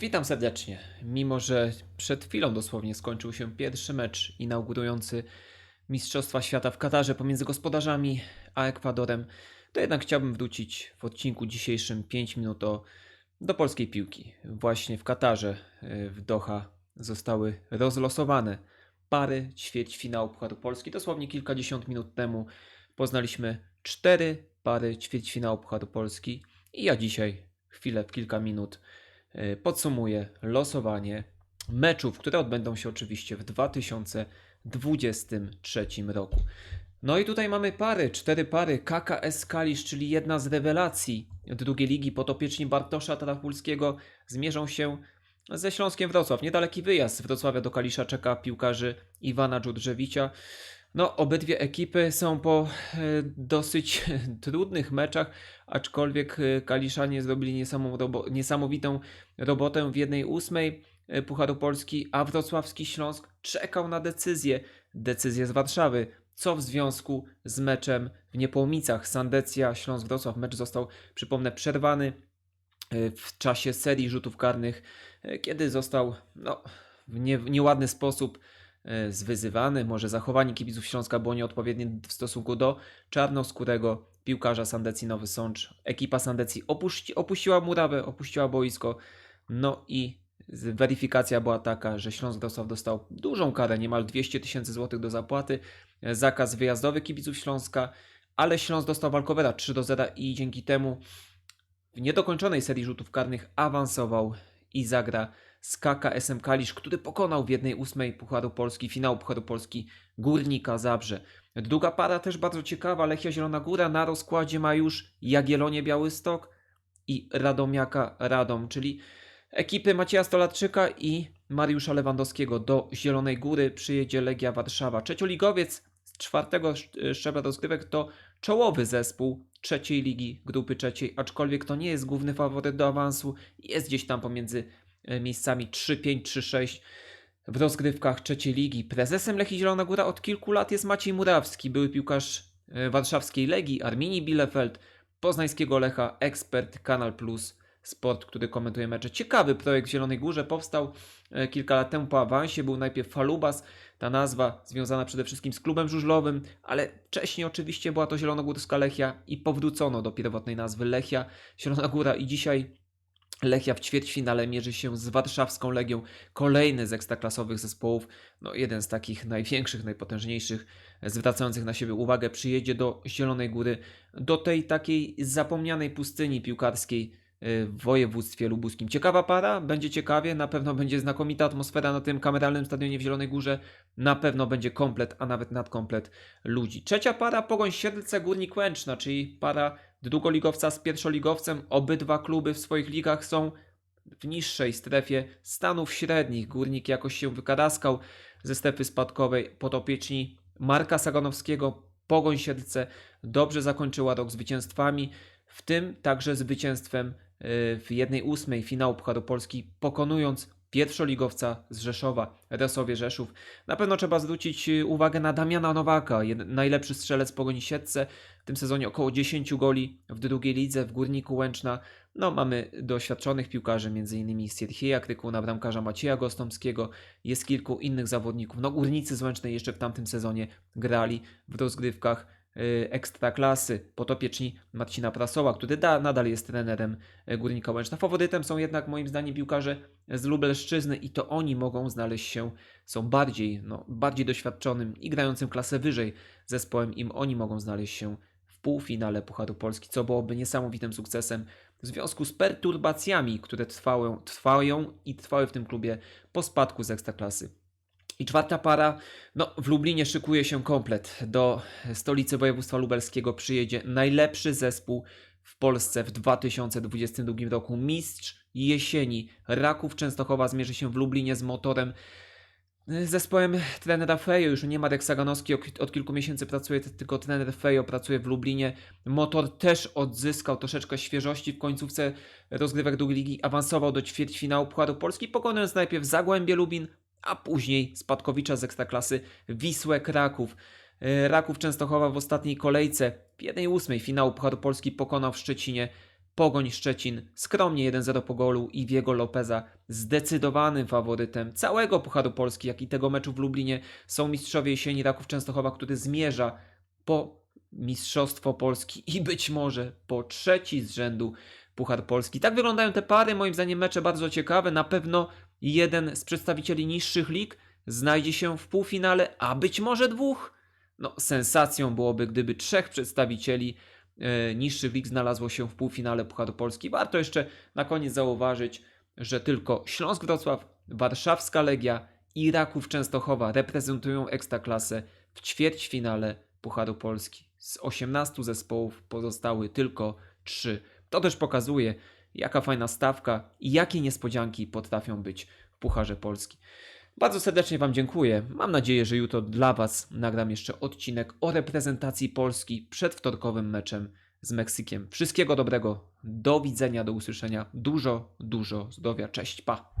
Witam serdecznie. Mimo, że przed chwilą dosłownie skończył się pierwszy mecz inaugurujący Mistrzostwa Świata w Katarze pomiędzy gospodarzami a Ekwadorem, to jednak chciałbym wrócić w odcinku dzisiejszym 5 minut o, do polskiej piłki. Właśnie w Katarze, y, w Doha, zostały rozlosowane pary ćwierćfinału Pucharu Polski. Dosłownie kilkadziesiąt minut temu poznaliśmy cztery pary ćwierćfinału Pucharu Polski i ja dzisiaj chwilę, kilka minut podsumuję losowanie meczów, które odbędą się oczywiście w 2023 roku. No i tutaj mamy pary, cztery pary. KKS Kalisz, czyli jedna z rewelacji drugiej ligi. Potopieczni Bartosza Tarachulskiego zmierzą się ze Śląskiem Wrocław. Niedaleki wyjazd z Wrocławia do Kalisza czeka piłkarzy Iwana Dżudrzewicza. No, obydwie ekipy są po e, dosyć trudnych meczach, aczkolwiek e, Kaliszanie zrobili niesamowitą robotę w jednej ósmej e, Pucharu Polski, a wrocławski Śląsk czekał na decyzję, decyzję z Warszawy. Co w związku z meczem w Niepołomicach? Sandecja Śląsk-Wrocław. Mecz został, przypomnę, przerwany w czasie serii rzutów karnych, kiedy został no, w, nie, nieładny sposób e, zwyzywany. Może zachowanie kibiców Śląska było nieodpowiednie w stosunku do czarnoskórego piłkarza Sandecji Nowy Sącz. Ekipa Sandecji opuści, opuściła murawę, opuściła boisko. No i weryfikacja była taka, że Śląsk Wrocław dostał dużą karę, niemal 200 tysięcy złotych do zapłaty, e, zakaz wyjazdowy kibiców Śląska, ale Śląsk dostał walkowera 3 do 0 i dzięki temu w niedokończonej serii rzutów karnych awansował i zagra z KKS-em Kalisz, który pokonał w jednej ósmej Pucharu Polski, finału Pucharu Polski Górnika Zabrze. Druga para też bardzo ciekawa, Lechia Zielona Góra na rozkładzie ma już Jagiellonie Białystok i Radomiaka Radom, czyli ekipy Macieja Stolarczyka i Mariusza Lewandowskiego do Zielonej Góry przyjedzie Legia Warszawa. Trzecioligowiec z czwartego sz- szczebla rozgrywek to czołowy zespół trzeciej ligi, grupy trzeciej, aczkolwiek to nie jest główny faworyt do awansu, jest gdzieś tam pomiędzy miejscami 3-5, 3-6 w rozgrywkach trzeciej ligi. Prezesem Lechii Zielona Góra od kilku lat jest Maciej Murawski, były piłkarz e, warszawskiej Legii, Arminii Bielefeld, poznańskiego Lecha, ekspert Kanal Plus Sport, który komentuje mecze. Ciekawy projekt w Zielonej Górze powstał e, kilka lat temu po awansie. Był najpierw Falubas, ta nazwa związana przede wszystkim z klubem żużlowym, ale wcześniej oczywiście była to Zielonogórska Lechia i powrócono do pierwotnej nazwy Lechia Zielona Góra i dzisiaj Lechia w ćwierćfinale mierzy się z warszawską Legią, kolejny z ekstraklasowych zespołów, no jeden z takich największych, najpotężniejszych, zwracających na siebie uwagę, przyjedzie do Zielonej Góry, do tej takiej zapomnianej pustyni piłkarskiej w województwie lubuskim. Ciekawa para, będzie ciekawie, na pewno będzie znakomita atmosfera na tym kameralnym stadionie w Zielonej Górze, na pewno będzie komplet, a nawet nadkomplet ludzi. Trzecia para, Pogoń Siedlce, Górnik Łęczna, czyli para drugoligowca z pierwszoligowcem. Obydwa kluby w swoich ligach są w niższej strefie stanów średnich. Górnik jakoś się wykaraskał ze strefy spadkowej. Podopieczni Marka Saganowskiego, Pogoń Siedlce dobrze zakończyła rok zwycięstwami, w tym także zwycięstwem y, w jednej ósmej finału Pucharu Polski, pokonując pierwszoligowca z Rzeszowa, Resowie Rzeszów. Na pewno trzeba zwrócić y, uwagę na Damiana Nowaka, najlepszy strzelec Pogoni Siedlce, w tym sezonie około 10 goli w drugiej lidze, w Górniku Łęczna. No, mamy doświadczonych piłkarzy, m.in. Sierhieja Krykuna, bramkarza Macieja Gostomskiego, jest kilku innych zawodników. No, Górnicy z Łęcznej jeszcze w tamtym sezonie grali w rozgrywkach ekstraklasy. Potopieczni Marcina Prasoła, który da, nadal jest trenerem y, Górnika Łęczna. Faworytem są jednak moim zdaniem piłkarze z Lubelszczyzny i to oni mogą znaleźć się, są bardziej, no, bardziej doświadczonym i grającym klasę wyżej zespołem, im oni mogą znaleźć się w półfinale Pucharu Polski, co byłoby niesamowitym sukcesem w związku z perturbacjami, które trwają, trwają i trwały w tym klubie po spadku z Ekstraklasy. I czwarta para, no w Lublinie szykuje się komplet. Do stolicy województwa lubelskiego przyjedzie najlepszy zespół w Polsce w 2022 roku. Mistrz jesieni Raków Częstochowa zmierzy się w Lublinie z motorem Zespołem trenera Fejo, już nie Marek Saganowski, od- kilku miesięcy pracuje tylko trener Fejo, pracuje w Lublinie. Motor też odzyskał troszeczkę świeżości w końcówce rozgrywek drugiej ligi, awansował do ćwierćfinału Pucharu Polski, pokonując najpierw Zagłębie Lubin, a później Spadkowicza z Ekstraklasy Wisłę Kraków. E, Raków Częstochowa w ostatniej kolejce, w 1-8 finału Pucharu Polski pokonał w Szczecinie Pogoń Szczecin skromnie 1-0 po golu Iwiego Lopeza zdecydowanym faworytem całego Pucharu Polski, jak i tego meczu w Lublinie są mistrzowie jesieni Raków Częstochowa, który zmierza po Mistrzostwo Polski i być może po trzeci z rzędu Puchar Polski. Tak wyglądają te pary, moim zdaniem mecze bardzo ciekawe. Na pewno jeden z przedstawicieli niższych lig znajdzie się w półfinale, a być może dwóch. No, sensacją byłoby, gdyby trzech przedstawicieli e, niższych lig znalazło się w półfinale Pucharu Polski. Warto jeszcze na koniec zauważyć, że tylko Śląsk Wrocław, Warszawska Legia i Raków Częstochowa reprezentują Ekstraklasę w ćwierćfinale Pucharu Polski. Z 18 zespołów pozostały tylko 3. To też pokazuje, jaka fajna stawka i jakie niespodzianki potrafią być w Pucharze Polski. Bardzo serdecznie Wam dziękuję. Mam nadzieję, że jutro dla Was nagram jeszcze odcinek o reprezentacji Polski przed wtorkowym meczem z Meksykiem. Wszystkiego dobrego, do widzenia, do usłyszenia. Dużo, dużo zdrowia. Cześć, pa!